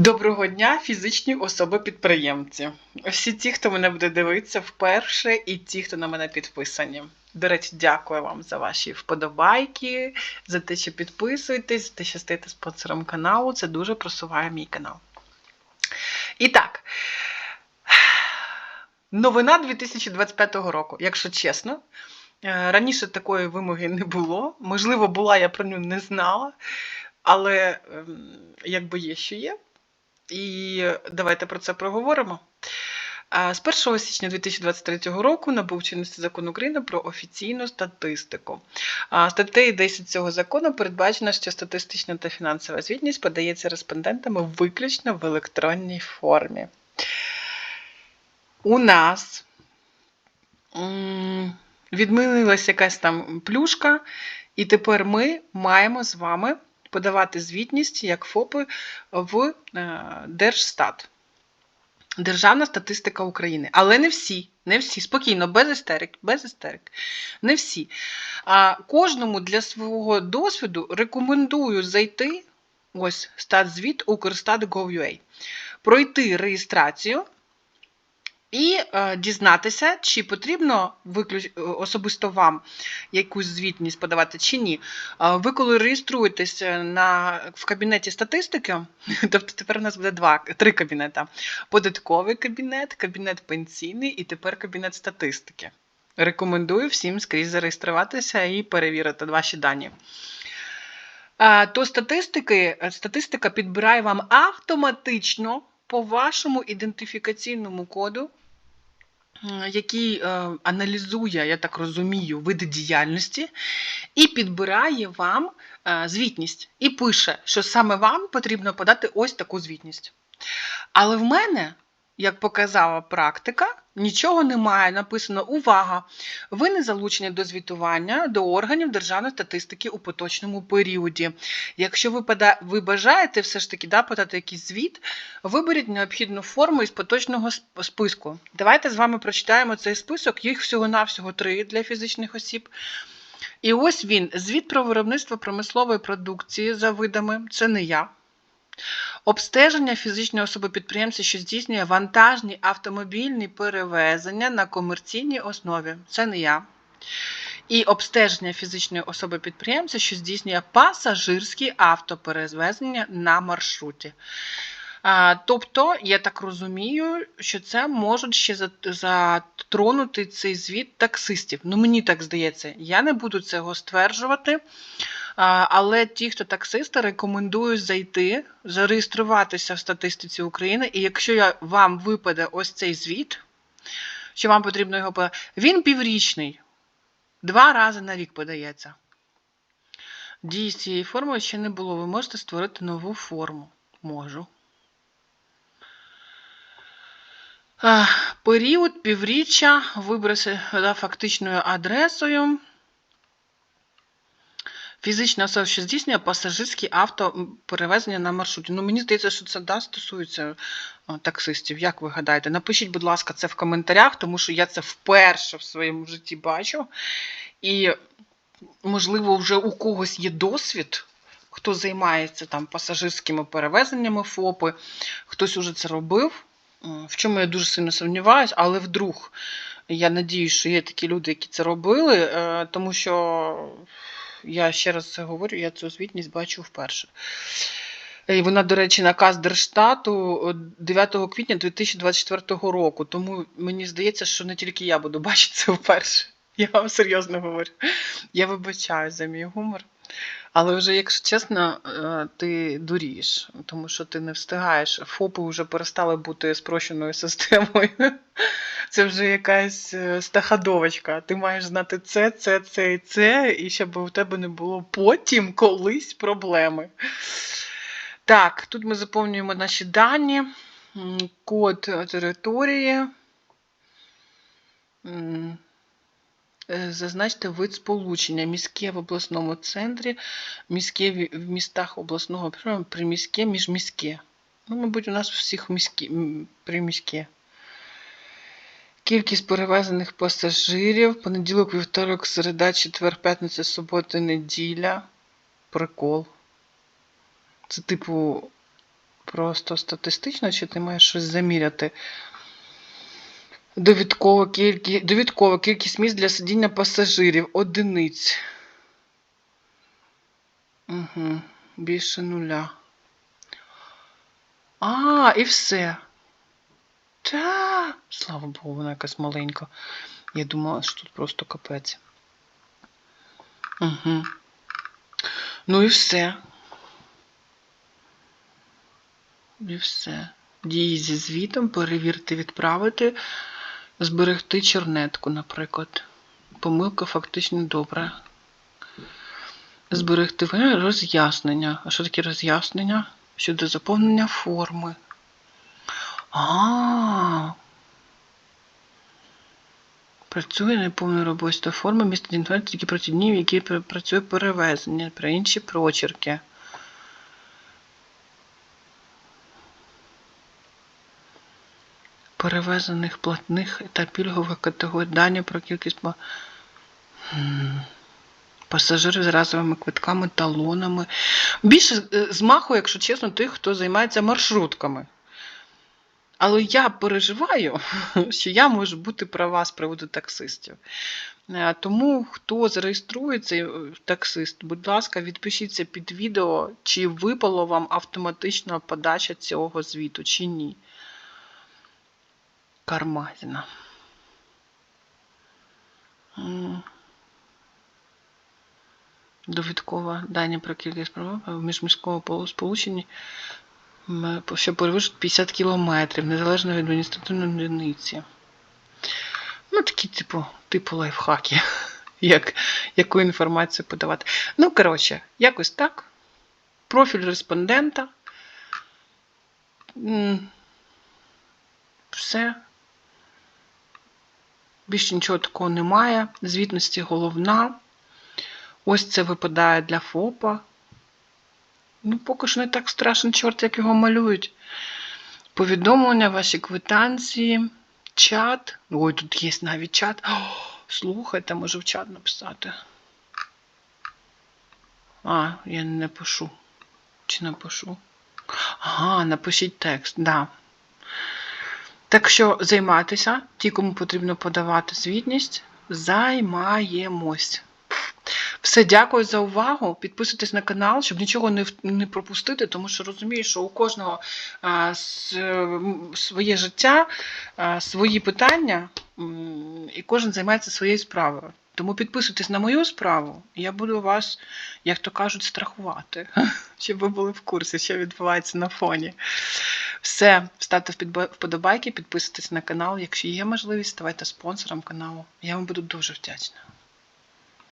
Доброго дня, фізичні особи-підприємці. Всі ті, хто мене буде дивитися вперше, і ті, хто на мене підписані. До речі, дякую вам за ваші вподобайки, за те, що підписуєтесь, за те, що стаєте спонсором каналу. Це дуже просуває мій канал. І так, новина 2025 року, якщо чесно. Е, Раніше такої вимоги не було. Можливо, була, я про нього не знала. Але ем, якби є, що є. І давайте про це проговоримо. З 1 січня 2023 року набув чинності закон України про офіційну статистику. Статтею 10 цього закону передбачено, що статистична та фінансова звітність подається респондентами виключно в електронній формі. У нас м, відмінилася якась там плюшка, і тепер ми маємо з вами подавати звітність як ФОПи в е, Держстат. Державна статистика України. Але не всі, не всі, спокійно, без істерик, без істерик. Не всі. А кожному для свого досвіду рекомендую зайти, ось статзвіт Укрстат.gov.ua, пройти реєстрацію і е, дізнатися, чи потрібно виключ... е, особисто вам якусь звітність подавати чи ні. А Ви коли реєструєтесь е, на... в кабінеті статистики, тобто тепер у нас буде два, три кабінети: податковий кабінет, кабінет пенсійний і тепер кабінет статистики. Рекомендую всім скрізь зареєструватися і перевірити ваші дані. То статистики, статистика підбирає вам автоматично по вашому ідентифікаційному коду, який е, аналізує, я так розумію, види діяльності, і підбирає вам е, звітність. І пише, що саме вам потрібно подати ось таку звітність. Але в мене, як показала практика, нічого немає. Написано увага! Ви не залучені до звітування до органів державної статистики у поточному періоді. Якщо ви, ви бажаєте все ж таки да, подати якийсь звіт, виберіть необхідну форму із поточного списку. Давайте з вами прочитаємо цей список. Їх всього-навсього три для фізичних осіб. І ось він: звіт про виробництво промислової продукції за видами. Це не я. Обстеження фізичної особи підприємця, що здійснює вантажні автомобільні перевезення на комерційній основі. Це не я. І обстеження фізичної особи підприємця, що здійснює пасажирські автоперевезення на маршруті. Тобто, я так розумію, що це можуть ще затронути цей звіт таксистів. Ну, мені так здається, я не буду цього стверджувати. Але ті, хто таксисти, рекомендую зайти, зареєструватися в статистиці України. І якщо я, вам випаде ось цей звіт, що вам потрібно його подати, він піврічний, два рази на рік подається. Дії з цієї форми ще не було. Ви можете створити нову форму. Можу. Період півріччя вибраси за фактичною адресою. Фізична особа, що здійснює пасажирські автоперевезення на маршруті. Ну, мені здається, що це да, стосується таксистів. Як ви гадаєте? Напишіть, будь ласка, це в коментарях, тому що я це вперше в своєму житті бачу. І, можливо, вже у когось є досвід, хто займається там пасажирськими перевезеннями ФОПи, хтось уже це робив. В чому я дуже сильно сумніваюся, але вдруг я надіюсь, що є такі люди, які це робили, е, тому що я ще раз це говорю, я цю звітність бачу вперше. І вона, до речі, наказ Держстату е, 9 квітня 2024 року. Тому мені здається, що не тільки я буду бачити це вперше. Я вам серйозно говорю. Я вибачаю за мій гумор. Але вже, якщо чесно, е, ти дурієш, тому що ти не встигаєш. ФОПи вже перестали бути спрощеною системою. Це вже якась е, стахадовочка. Ти маєш знати це, це, це і це, і щоб у тебе не було потім колись проблеми. Так, тут ми заповнюємо наші дані, код території. Е, Зазначте вид сполучення. Міське в обласному центрі, міське в містах обласного приміське, міжміське. Ну, мабуть, у нас всіх міські, приміське. Кількість перевезених пасажирів. Понеділок, вівторок, середа, четвер, п'ятниця, субота, неділя. Прикол. Це, типу, просто статистично, чи ти маєш щось заміряти? Довідкова кількість, довідкова кількість місць для сидіння пасажирів. Одиниць. Угу. Більше нуля. А, і все. Та, слава Богу, вона якась маленька. Я думала, що тут просто капець. Угу. Ну і все. І все. Дії зі звітом, перевірте, відправити, зберегти чернетку, наприклад. Помилка фактично добра. Зберегти роз'яснення. А що таке роз'яснення? Щодо заповнення форми. А. Працює неповна робоча форма, містить інформацію тільки про ті які працює перевезення, про інші прочерки. Перевезених платних та пільгових категорій дані про кількість па- пасажирів з разовими квитками, талонами. Більше е, змаху, якщо чесно, тих, хто займається маршрутками. Але я переживаю, що я можу бути права з приводу таксистів. Е, Тому, хто зареєструється е, таксист, будь ласка, відпишіться під відео, чи випало вам автоматична подача цього звіту, чи ні. Кармазіна. Довідкова дані про кількість права в міжміському сполученні, що перевищують 50 кілометрів, незалежно від адміністративної одиниці. Ну, такі, типу, типу лайфхаки, як, яку інформацію подавати. Ну, коротше, якось так. Профіль респондента. Все. Більше нічого такого немає. Звітності головна. Ось це випадає для ФОПа. Ну, поки що не так страшно, чорт, як його малюють. Повідомлення, ваші квитанції, чат. Ой, тут є навіть чат. О, слухайте, можу в чат написати. А, я не напишу. Чи напишу? Ага, напишіть текст, да. Так що займайтеся, ті, кому потрібно подавати звітність, займаємось. Все, дякую за увагу. Підписуйтесь на канал, щоб нічого не, не пропустити, тому що розумію, що у кожного а, с- своє життя, а, свої питання, і кожен займається своєю справою. Тому підписуйтесь на мою справу, і я буду вас, як то кажуть, страхувати, щоб ви були в курсі, що відбувається на фоні. Все, ставте вподобайки, підписуйтесь на канал. Якщо є можливість, ставайте спонсором каналу. Я вам буду дуже вдячна.